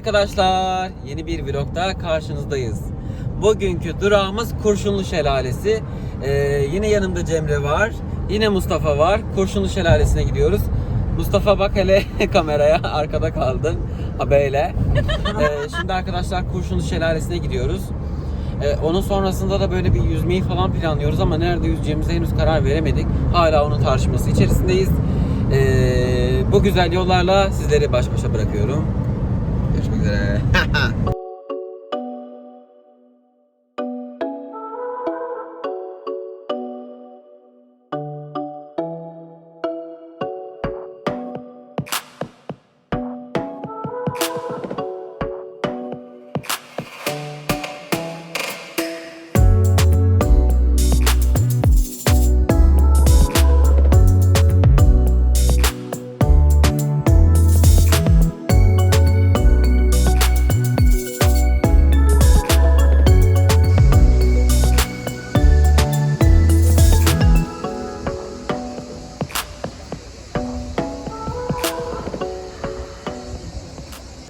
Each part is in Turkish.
Arkadaşlar. Yeni bir vlogda karşınızdayız. Bugünkü durağımız Kurşunlu Şelalesi. Ee, yine yanımda Cemre var. Yine Mustafa var. Kurşunlu Şelalesi'ne gidiyoruz. Mustafa bak hele kameraya arkada kaldın. Habeyle. Ee, şimdi arkadaşlar Kurşunlu Şelalesi'ne gidiyoruz. Ee, onun sonrasında da böyle bir yüzmeyi falan planlıyoruz ama nerede yüzeceğimize henüz karar veremedik. Hala onun tartışması içerisindeyiz. Ee, bu güzel yollarla sizleri baş başa bırakıyorum. Görüşmek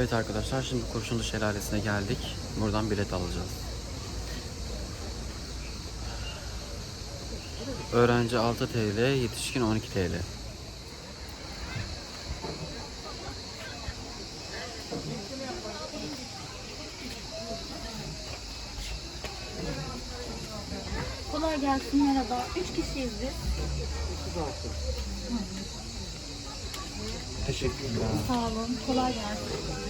Evet arkadaşlar şimdi Kurşunlu Şelalesi'ne geldik. Buradan bilet alacağız. Öğrenci 6 TL, yetişkin 12 TL. Kolay gelsin merhaba. Üç kişiyiz biz. Teşekkürler. Sağ olun. Kolay gelsin.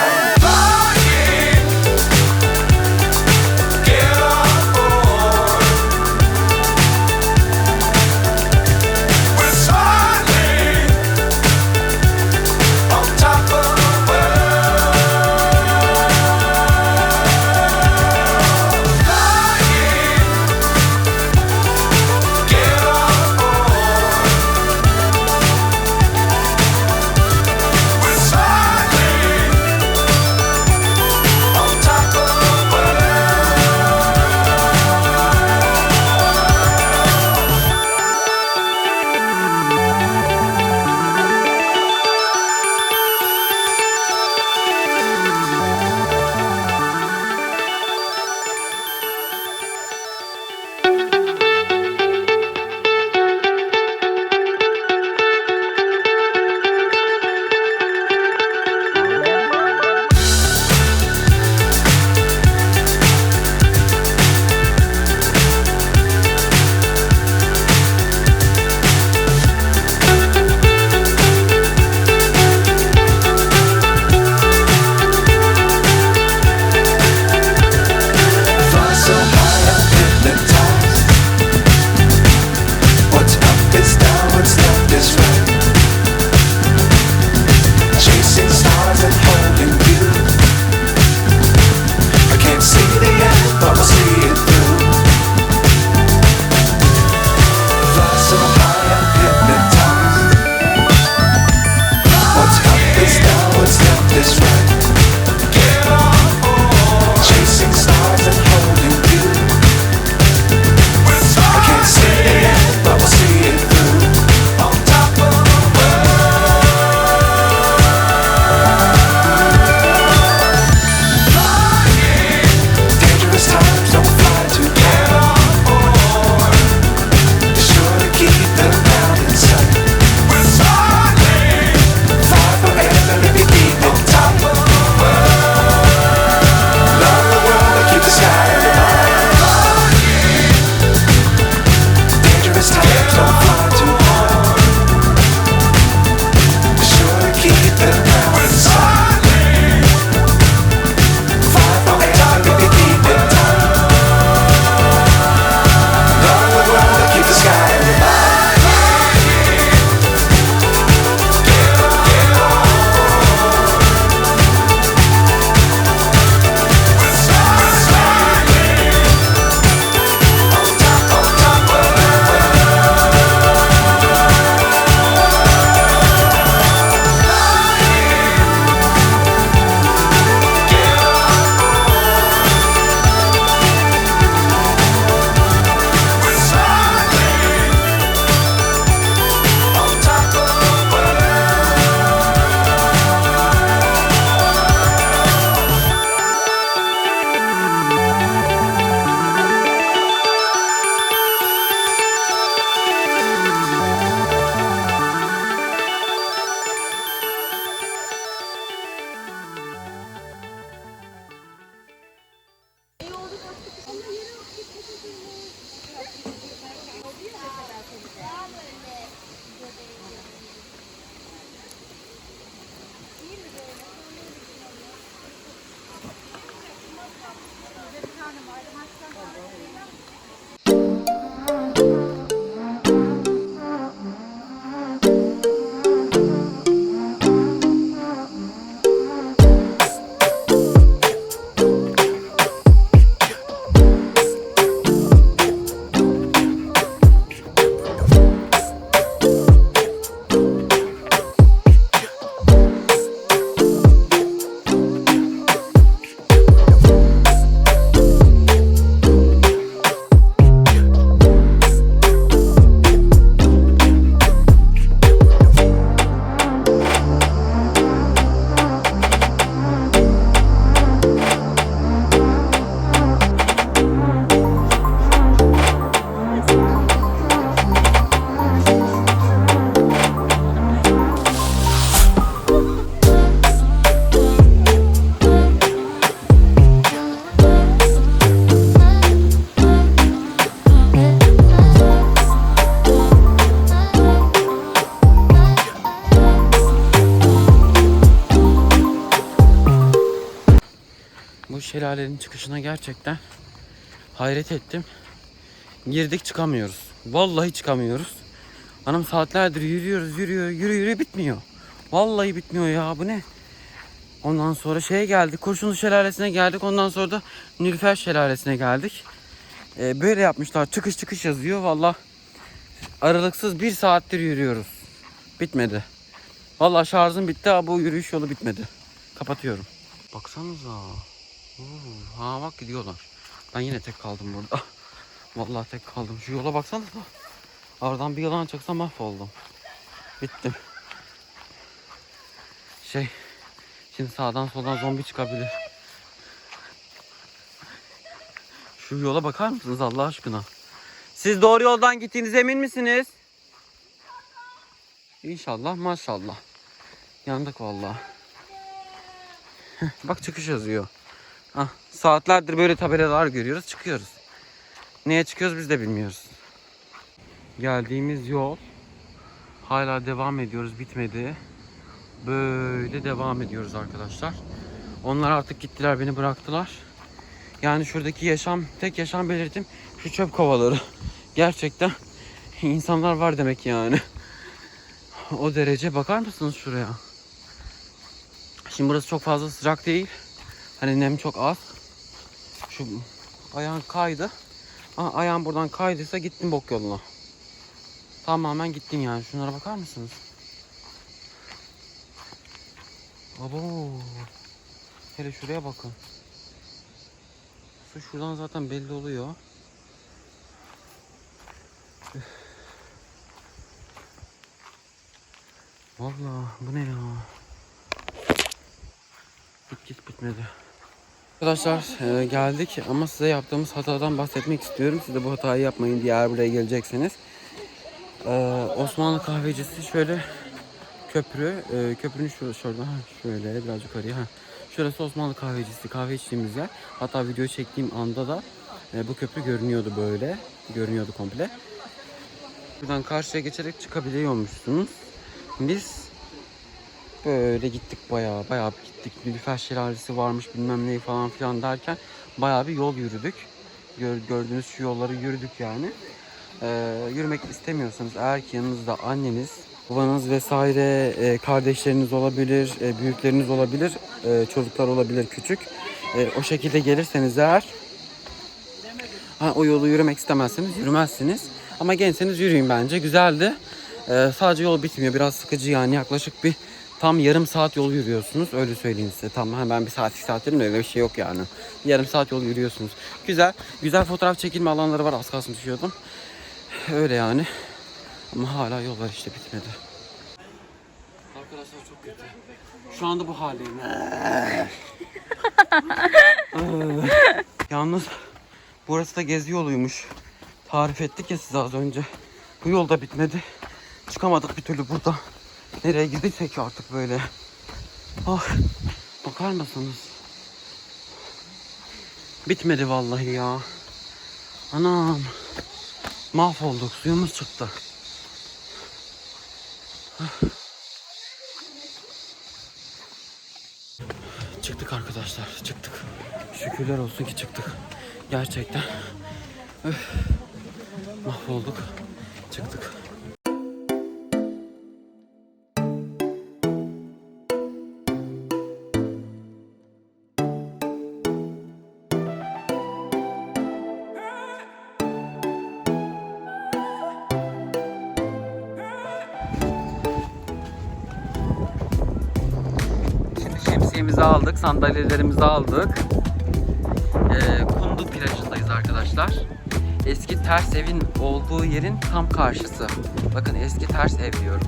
Şelalenin çıkışına gerçekten hayret ettim. Girdik çıkamıyoruz. Vallahi çıkamıyoruz. Hanım saatlerdir yürüyoruz, yürüyor, yürü yürü bitmiyor. Vallahi bitmiyor ya bu ne? Ondan sonra şeye geldik. Kurşunlu Şelalesi'ne geldik. Ondan sonra da Nilüfer Şelalesi'ne geldik. Ee, böyle yapmışlar. Çıkış çıkış yazıyor. Vallahi aralıksız bir saattir yürüyoruz. Bitmedi. Vallahi şarjım bitti bu yürüyüş yolu bitmedi. Kapatıyorum. Baksanıza. Ha bak gidiyorlar. Ben yine tek kaldım burada. Vallahi tek kaldım. Şu yola baksanıza. Aradan bir yılan çıksa mahvoldum. Bittim. Şey, şimdi sağdan soldan zombi çıkabilir. Şu yola bakar mısınız Allah aşkına? Siz doğru yoldan gittiğinize emin misiniz? İnşallah maşallah. Yandık vallahi. Bak çıkış yazıyor. Ah, saatlerdir böyle tabelalar görüyoruz çıkıyoruz. Neye çıkıyoruz biz de bilmiyoruz. Geldiğimiz yol hala devam ediyoruz bitmedi. Böyle devam ediyoruz arkadaşlar. Onlar artık gittiler beni bıraktılar. Yani şuradaki yaşam tek yaşam belirtim şu çöp kovaları. Gerçekten insanlar var demek yani. O derece bakar mısınız şuraya? Şimdi burası çok fazla sıcak değil. Hani nem çok az. Şu ayağın kaydı. Aa, ayağım buradan kaydıysa gittim bok yoluna. Tamamen gittin yani. Şunlara bakar mısınız? Abo. Hele şuraya bakın. Su şuradan zaten belli oluyor. Üf. Vallahi bu ne ya? Git bitmedi. Arkadaşlar e, geldik ama size yaptığımız hatadan bahsetmek istiyorum. Siz de bu hatayı yapmayın diye eğer buraya gelecekseniz. E, Osmanlı kahvecisi şöyle köprü. E, köprünün şu, şurada ha, şöyle biraz yukarıya. Ha. Şurası Osmanlı kahvecisi. Kahve içtiğimiz yer. Hatta video çektiğim anda da e, bu köprü görünüyordu böyle. Görünüyordu komple. Buradan karşıya geçerek çıkabiliyormuşsunuz. Biz böyle gittik bayağı bayağı bir gittik. Nilüfer şelalesi varmış bilmem neyi falan filan derken bayağı bir yol yürüdük. Gör, gördüğünüz şu yolları yürüdük yani. Ee, yürümek istemiyorsanız eğer ki yanınızda anneniz, babanız vesaire e, kardeşleriniz olabilir, e, büyükleriniz olabilir, e, çocuklar olabilir küçük. E, o şekilde gelirseniz eğer ha, o yolu yürümek istemezseniz yürümezsiniz. Ama gençseniz yürüyün bence. Güzeldi. Ee, sadece yol bitmiyor. Biraz sıkıcı yani. Yaklaşık bir tam yarım saat yol yürüyorsunuz. Öyle söyleyeyim size. Tam hemen bir saat iki saat de öyle bir şey yok yani. Yarım saat yol yürüyorsunuz. Güzel. Güzel fotoğraf çekilme alanları var. Az kalsın düşüyordum. Öyle yani. Ama hala yollar işte bitmedi. Arkadaşlar çok kötü. Şu anda bu haldeyim. Yalnız burası da gezi yoluymuş. Tarif ettik ya size az önce. Bu yol da bitmedi. Çıkamadık bir türlü burada. Nereye girdiysek artık böyle. Ah, bakar mısınız? Bitmedi vallahi ya. Anam. Mahvolduk. Suyumuz çıktı. Ah. Çıktık arkadaşlar. Çıktık. Şükürler olsun ki çıktık. Gerçekten. Öf. Mahvolduk. Çıktık. Şemsiyemizi aldık, sandalyelerimizi aldık. Ee, Kundu plajındayız arkadaşlar. Eski ters evin olduğu yerin tam karşısı. Bakın eski ters ev diyorum.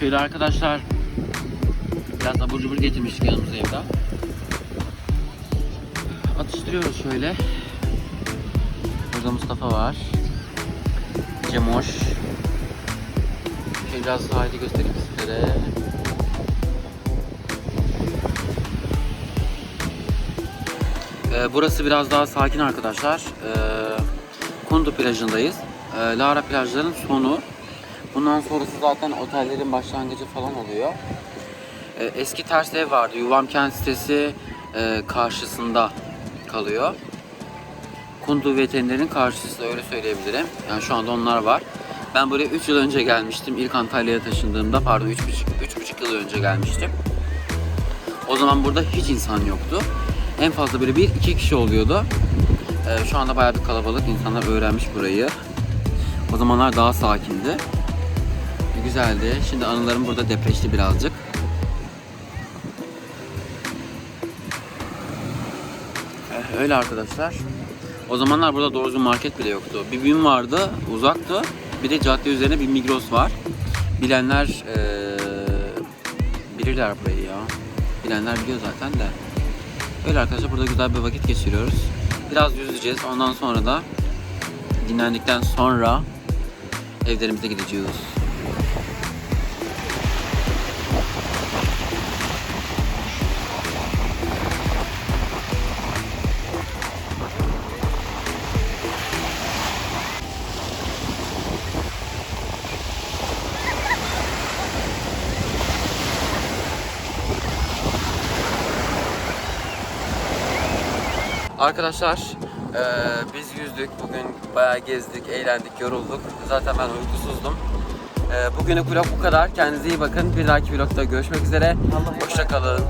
Şöyle arkadaşlar biraz abur cubur getirmiştik yanımıza evde. Atıştırıyoruz şöyle. Burada Mustafa var. Cemoş. Şöyle biraz sahili göstereyim sizlere. Ee, burası biraz daha sakin arkadaşlar. Ee, Kundu plajındayız. Ee, Lara plajların sonu. Bundan sonrası zaten otellerin başlangıcı falan oluyor. Ee, eski ters ev vardı. Yuvam kent sitesi e, karşısında kalıyor. Kundu veterinerin karşısında öyle söyleyebilirim. Yani şu anda onlar var. Ben buraya 3 yıl önce gelmiştim. İlk Antalya'ya taşındığımda pardon 3,5 3,5 yıl önce gelmiştim. O zaman burada hiç insan yoktu. En fazla böyle bir iki kişi oluyordu. Ee, şu anda bayağı bir kalabalık. İnsanlar öğrenmiş burayı. O zamanlar daha sakindi. Güzeldi. Şimdi anılarım burada depreşti birazcık. Öyle arkadaşlar. O zamanlar burada doğru düzgün market bile yoktu. Bir BİM vardı, uzaktı. Bir de cadde üzerine bir Migros var. Bilenler eee bilirler burayı ya. Bilenler biliyor zaten de. Öyle arkadaşlar burada güzel bir vakit geçiriyoruz. Biraz yüzeceğiz. Ondan sonra da dinlendikten sonra evlerimize gideceğiz. Arkadaşlar eee, biz yüzdük. Bugün bayağı gezdik, eğlendik, yorulduk. Zaten ben uykusuzdum. Eee bugünlük vlog bu kadar. Kendinize iyi bakın. Bir dahaki vlogda görüşmek üzere. Hoşça kalın.